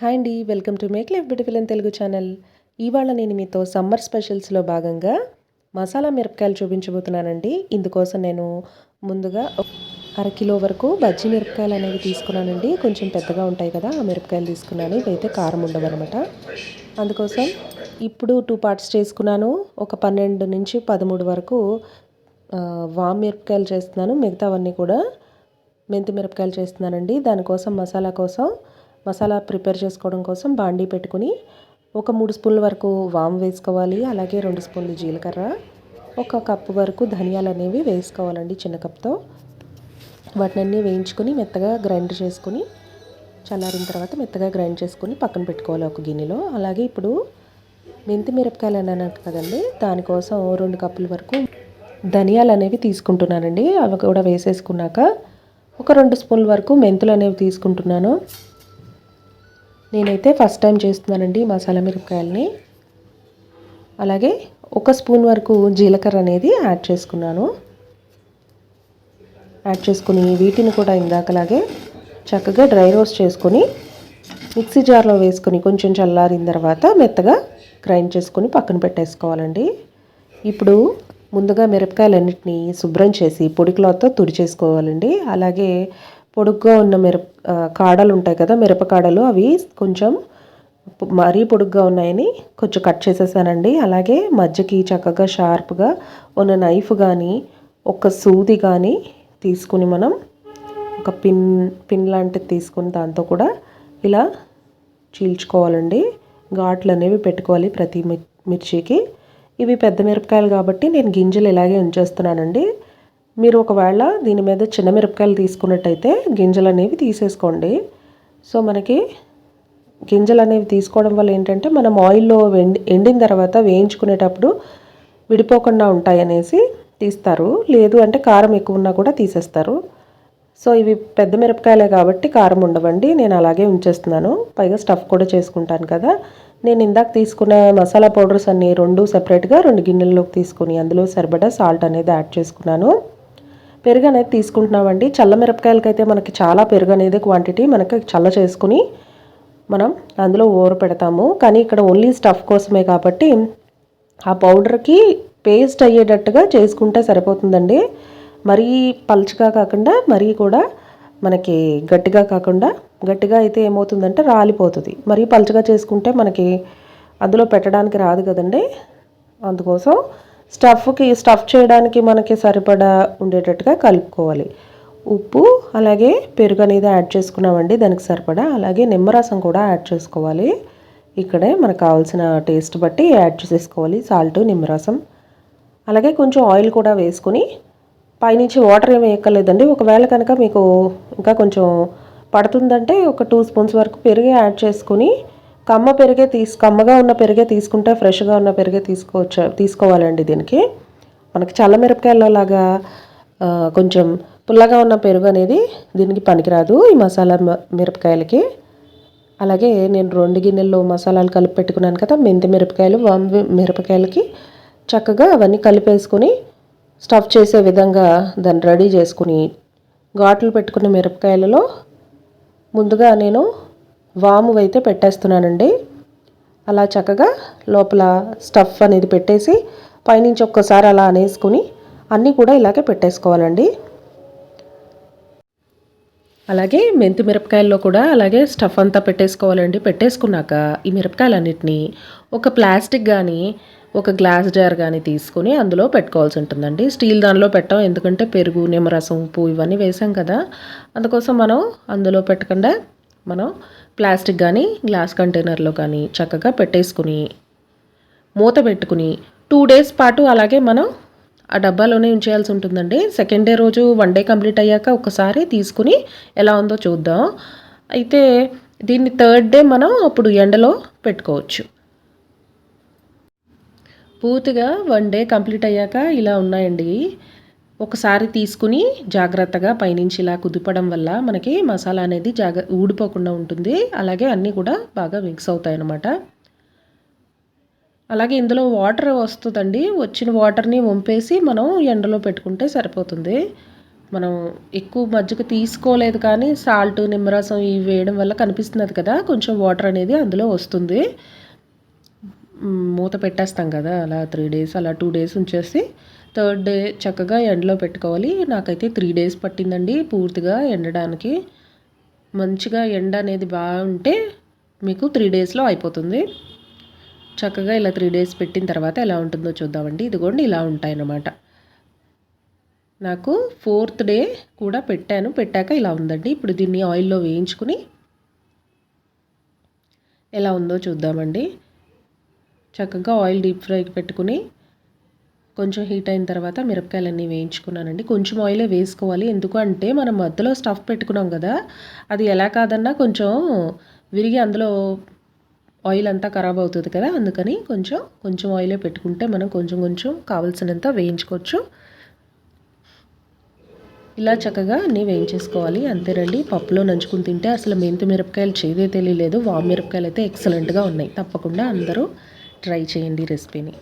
Hi అండి welcome to make life beautiful and Telugu channel. ఇవాళ నేను మీతో సమ్మర్ స్పెషల్స్లో భాగంగా మసాలా మిరపకాయలు చూపించబోతున్నానండి. ఇందుకోసం నేను ముందుగా అరకిలో వరకు బజ్జి మిరపకాయలు అనేవి తీసుకున్నానండి. కొంచెం పెద్దగా ఉంటాయి కదా ఆ మిరపకాయలు తీసుకున్నాను. ఇవైతే కారం ఉండవన్నమాట. అందుకోసం ఇప్పుడు టూ పార్ట్స్ చేసుకున్నాను. ఒక పన్నెండు నుంచి పదమూడు వరకు వామ్ మిరపకాయలు చేస్తున్నాను. మిగతావన్నీ కూడా మెంతి మిరపకాయలు చేస్తున్నానండి. దానికోసం మసాలా కోసం మసాలా ప్రిపేర్ చేసుకోవడం కోసం బాండీ పెట్టుకుని ఒక మూడు స్పూన్ల వరకు వామ్ వేసుకోవాలి. అలాగే రెండు స్పూన్లు జీలకర్ర. ఒక కప్పు వరకు ధనియాలు అనేవి వేసుకోవాలండి చిన్న కప్తో వాటిని వేయించుకొని మెత్తగా గ్రైండ్ చేసుకొని చల్లారిన తర్వాత మెత్తగా గ్రైండ్ చేసుకొని పక్కన పెట్టుకోవాలి ఒక గిన్నెలో. అలాగే ఇప్పుడు మెంతి మిరపకాయలు అన్నాను కదండి దానికోసం రెండు కప్పుల వరకు ధనియాలు అనేవి తీసుకుంటున్నానండి. అవి కూడా వేసేసుకున్నాక ఒక రెండు స్పూన్ల వరకు మెంతులు అనేవి తీసుకుంటున్నాను. నేనైతే ఫస్ట్ టైం చేస్తున్నానండి మసాలా మిరపకాయలని. అలాగే ఒక స్పూన్ వరకు జీలకర్ర అనేది యాడ్ చేసుకున్నాను. యాడ్ చేసుకుని వీటిని కూడా ఇందాకలాగే చక్కగా డ్రై రోస్ట్ చేసుకొని మిక్సీ జార్లో వేసుకొని కొంచెం చల్లారిన తర్వాత మెత్తగా గ్రైండ్ చేసుకొని పక్కన పెట్టేసుకోవాలండి. ఇప్పుడు ముందుగా మిరపకాయలన్నింటినీ శుభ్రం చేసి పొడి క్లాత్తో తుడి చేసుకోవాలండి అలాగే పొడుగ్గా ఉన్న మిరప కాడలు ఉంటాయి కదా మిరపకాడలు అవి కొంచెం మరీ పొడుగ్గా ఉన్నాయని కొంచెం కట్ చేసేసానండి. అలాగే మధ్యకి చక్కగా షార్ప్గా ఉన్న నైఫ్ కానీ ఒక సూది కానీ తీసుకుని మనం ఒక పిన్ పిన్ లాంటిది తీసుకుని దాంతో కూడా ఇలా చీల్చుకోవాలండి. ఘాట్లు అనేవి పెట్టుకోవాలి ప్రతి మిర్చికి. ఇవి పెద్ద మిరపకాయలు కాబట్టి నేను గింజలు ఇలాగే ఉంచేస్తున్నానండి. మీరు ఒకవేళ దీని మీద చిన్న మిరపకాయలు తీసుకున్నట్టయితే గింజలు అనేవి తీసేసుకోండి. సో మనకి గింజలు అనేవి తీసుకోవడం వల్ల ఏంటంటే మనం ఆయిల్లో ఎండిన తర్వాత వేయించుకునేటప్పుడు విడిపోకుండా ఉంటాయి అనేసి తీస్తారు. లేదు అంటే కారం ఎక్కువ ఉన్నా కూడా తీసేస్తారు. సో ఇవి పెద్ద మిరపకాయలే కాబట్టి కారం ఉండవండి. నేను అలాగే ఉంచేస్తున్నాను. పైగా స్టఫ్ కూడా చేసుకుంటాను కదా. నేను ఇందాక తీసుకున్న మసాలా పౌడర్స్ అన్నీ రెండు సెపరేట్గా రెండు గిన్నెల్లోకి తీసుకుని అందులో సరిపడా సాల్ట్ అనేది యాడ్ చేసుకున్నాను. పెరుగు అనేది తీసుకుంటున్నామండి. చల్ల మిరపకాయలకైతే మనకి చాలా పెరుగు అనేది క్వాంటిటీ మనకి చల్ల చేసుకుని మనం అందులో ఊర పెడతాము. కానీ ఇక్కడ ఓన్లీ స్టఫ్ కోసమే కాబట్టి ఆ పౌడర్కి పేస్ట్ అయ్యేటట్టుగా చేసుకుంటే సరిపోతుందండి. మరీ పలుచగా కాకుండా మరీ కూడా మనకి గట్టిగా కాకుండా గట్టిగా అయితే ఏమవుతుందంటే రాలిపోతుంది. మరీ పలుచగా చేసుకుంటే మనకి అందులో పెట్టడానికి రాదు కదండి. అందుకోసం స్టఫ్కి స్టఫ్ చేయడానికి మనకి సరిపడా ఉండేటట్టుగా కలుపుకోవాలి. ఉప్పు అలాగే పెరుగు అనేది యాడ్ చేసుకున్నామండి దానికి సరిపడా. అలాగే నిమ్మరసం కూడా యాడ్ చేసుకోవాలి. ఇక్కడే మనకు కావాల్సిన టేస్ట్ బట్టి యాడ్ చేసేసుకోవాలి సాల్ట్ నిమ్మరసం అలాగే కొంచెం ఆయిల్ కూడా వేసుకుని పైనుంచి వాటర్ ఏమి ఎక్కలేదండి ఒకవేళ కనుక మీకు ఇంకా కొంచెం పడుతుందంటే ఒక టూ స్పూన్స్ వరకు పెరుగు యాడ్ చేసుకుని కమ్మ పెరిగే తీసు కమ్మగా ఉన్న పెరిగే తీసుకుంటే ఫ్రెష్గా ఉన్న పెరిగే తీసుకోవచ్చు తీసుకోవాలండి దీనికి. మనకి చల్లమిరపకాయలలాగా కొంచెం పుల్లగా ఉన్న పెరుగు అనేది దీనికి పనికిరాదు ఈ మసాలా మిరపకాయలకి. అలాగే నేను రెండు గిన్నెల్లో మసాలాలు కలిపి పెట్టుకున్నాను కదా మెంతి మిరపకాయలు వం మిరపకాయలకి చక్కగా అవన్నీ కలిపేసుకొని స్టఫ్ చేసే విధంగా దాన్ని రెడీ చేసుకుని ఘాట్లు పెట్టుకున్న మిరపకాయలలో ముందుగా నేను వాము అయితే పెట్టేస్తున్నానండి. అలా చక్కగా లోపల స్టఫ్ అనేది పెట్టేసి పైనుంచి ఒక్కసారి అలా అనేసుకుని అన్నీ కూడా ఇలాగే పెట్టేసుకోవాలండి. అలాగే మెంతి మిరపకాయల్లో కూడా అలాగే స్టఫ్ అంతా పెట్టేసుకోవాలండి. పెట్టేసుకున్నాక ఈ మిరపకాయలన్నిటినీ ఒక ప్లాస్టిక్ కానీ ఒక గ్లాస్ జార్ కానీ తీసుకొని అందులో పెట్టుకోవాల్సి ఉంటుందండి. స్టీల్ దానిలో పెట్టాం ఎందుకంటే పెరుగు నిమ్మరసం ఉప్పు ఇవన్నీ వేసాం కదా. అందుకోసం మనం అందులో పెట్టకుండా మనం ప్లాస్టిక్ కానీ గ్లాస్ కంటైనర్లో కానీ చక్కగా పెట్టేసుకుని మూత పెట్టుకుని టూ డేస్ పాటు అలాగే మనం ఆ డబ్బాలోనే ఉంచేయాల్సి ఉంటుందండి. సెకండ్ డే రోజు వన్ డే కంప్లీట్ అయ్యాక ఒకసారి తీసుకుని ఎలా ఉందో చూద్దాం. అయితే దీన్ని థర్డ్ డే మనం అప్పుడు ఎండలో పెట్టుకోవచ్చు. పూర్తిగా వన్ డే కంప్లీట్ అయ్యాక ఇలా ఉన్నాయండి. ఒకసారి తీసుకుని జాగ్రత్తగా పైనుంచి ఇలా కుదిపడం వల్ల మనకి మసాలా అనేది జాగ్ర ఊడిపోకుండా ఉంటుంది. అలాగే అన్నీ కూడా బాగా మిక్స్ అవుతాయి అన్నమాట అలాగే ఇందులో వాటర్ వస్తుందండి. వచ్చిన వాటర్ని వంపేసి మనం ఎండలో పెట్టుకుంటే సరిపోతుంది. మనం ఎక్కువ మజ్జిగ తీసుకోలేదు కానీ సాల్ట్ నిమ్మరసం ఇవి వేయడం వల్ల కనిపిస్తున్నది కదా కొంచెం వాటర్ అనేది అందులో వస్తుంది. మూత పెట్టేస్తాం కదా అలా త్రీ డేస్ అలా టూ డేస్ ఉంచేసి థర్డ్ డే చక్కగా ఎండలో పెట్టుకోవాలి. నాకైతే త్రీ డేస్ పట్టిందండి పూర్తిగా ఎండడానికి. మంచిగా ఎండ అనేది బాగుంటే మీకు త్రీ డేస్లో అయిపోతుంది. చక్కగా ఇలా త్రీ డేస్ పెట్టిన తర్వాత ఎలా ఉంటుందో చూద్దామండి. ఇదిగోండి ఇలా ఉంటాయన్నమాట. నాకు ఫోర్త్ డే కూడా పెట్టాను. పెట్టాక ఇలా ఉందండి. ఇప్పుడు దీన్ని ఆయిల్లో వేయించుకుని ఎలా ఉందో చూద్దామండి. చక్కగా ఆయిల్ డీప్ ఫ్రైకి పెట్టుకుని కొంచెం హీట్ అయిన తర్వాత మిరపకాయలన్నీ వేయించుకున్నానండి. కొంచెం ఆయిలే వేసుకోవాలి. ఎందుకంటే మనం మధ్యలో స్టఫ్ పెట్టుకున్నాం కదా అది ఎలా కాదన్నా కొంచెం విరిగి అందులో ఆయిల్ అంతా ఖరాబ్ అవుతుంది కదా అందుకని కొంచెం కొంచెం ఆయిలే పెట్టుకుంటే మనం కొంచెం కొంచెం కావాల్సినంత వేయించుకోవచ్చు. ఇలా చక్కగా అన్నీ వేయించేసుకోవాలి. అంతేనండి. పప్పులో నంచుకుని తింటే అసలు మెంతి మిరపకాయలు చేదే తెలియలేదు. వామ్ మిరపకాయలు అయితే ఎక్సలెంట్గా ఉన్నాయి. తప్పకుండా అందరూ ట్రై చేయండి రెసిపీని